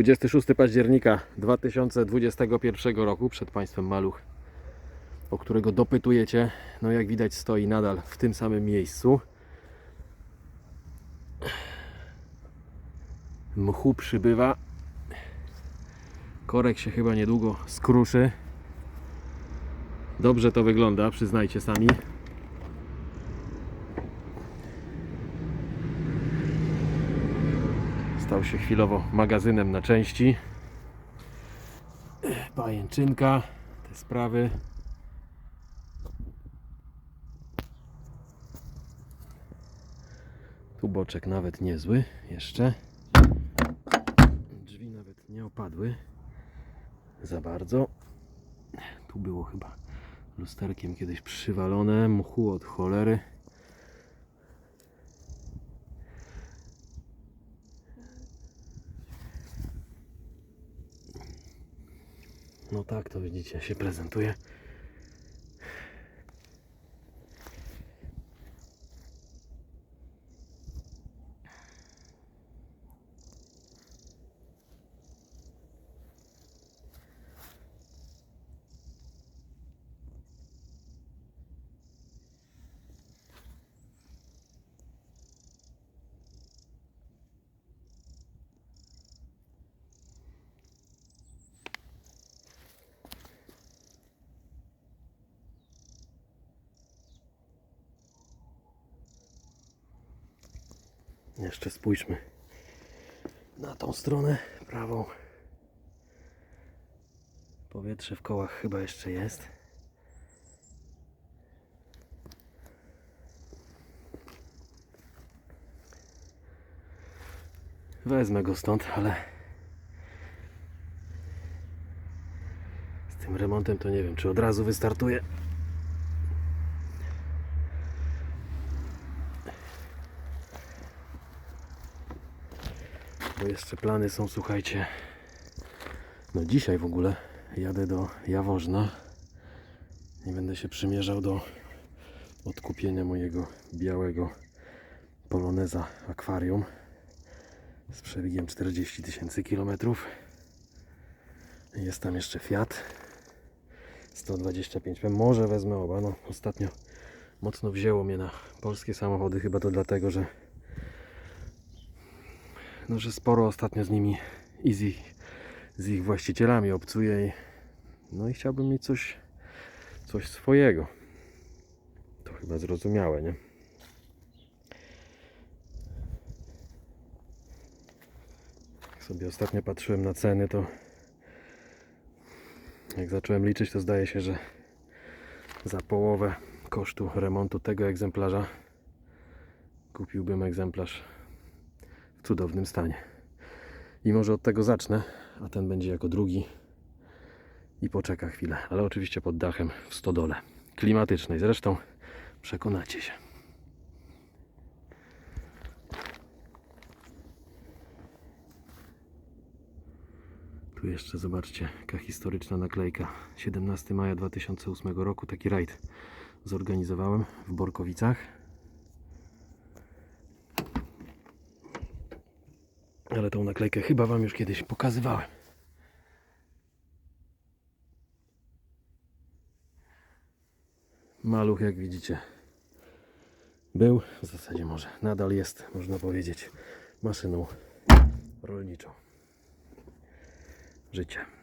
26 października 2021 roku przed Państwem maluch, o którego dopytujecie. No jak widać stoi nadal w tym samym miejscu. Mchu przybywa. Korek się chyba niedługo skruszy. Dobrze to wygląda, przyznajcie sami. Stał się chwilowo magazynem na części. Pajęczynka, te sprawy. Tu boczek nawet niezły jeszcze. Drzwi nawet nie opadły za bardzo. Tu było chyba lusterkiem kiedyś przywalone, mchu od cholery. No tak to widzicie, się prezentuje. Jeszcze spójrzmy na tą stronę prawą. Powietrze w kołach chyba jeszcze jest. Wezmę go stąd, ale z tym remontem to nie wiem, czy od razu wystartuje. Bo jeszcze plany są, słuchajcie. No dzisiaj w ogóle jadę do Jaworzna. Nie będę się przymierzał do odkupienia mojego białego Poloneza akwarium z przebiegiem 40 tysięcy kilometrów. Jest tam jeszcze Fiat 125 P. Może wezmę oba. No, ostatnio mocno wzięło mnie na polskie samochody. Chyba to dlatego, że no, że sporo ostatnio z nimi i z ich, z ich właścicielami obcuję i no i chciałbym mieć coś coś swojego to chyba zrozumiałe, nie? Jak sobie ostatnio patrzyłem na ceny to jak zacząłem liczyć to zdaje się, że za połowę kosztu remontu tego egzemplarza kupiłbym egzemplarz cudownym stanie. I może od tego zacznę, a ten będzie jako drugi i poczeka chwilę, ale oczywiście pod dachem w stodole klimatycznej. Zresztą przekonacie się. Tu jeszcze zobaczcie, jaka historyczna naklejka. 17 maja 2008 roku taki rajd zorganizowałem w Borkowicach. Ale tą naklejkę chyba Wam już kiedyś pokazywałem. Maluch, jak widzicie, był, w zasadzie może nadal jest, można powiedzieć, maszyną rolniczą. Życie.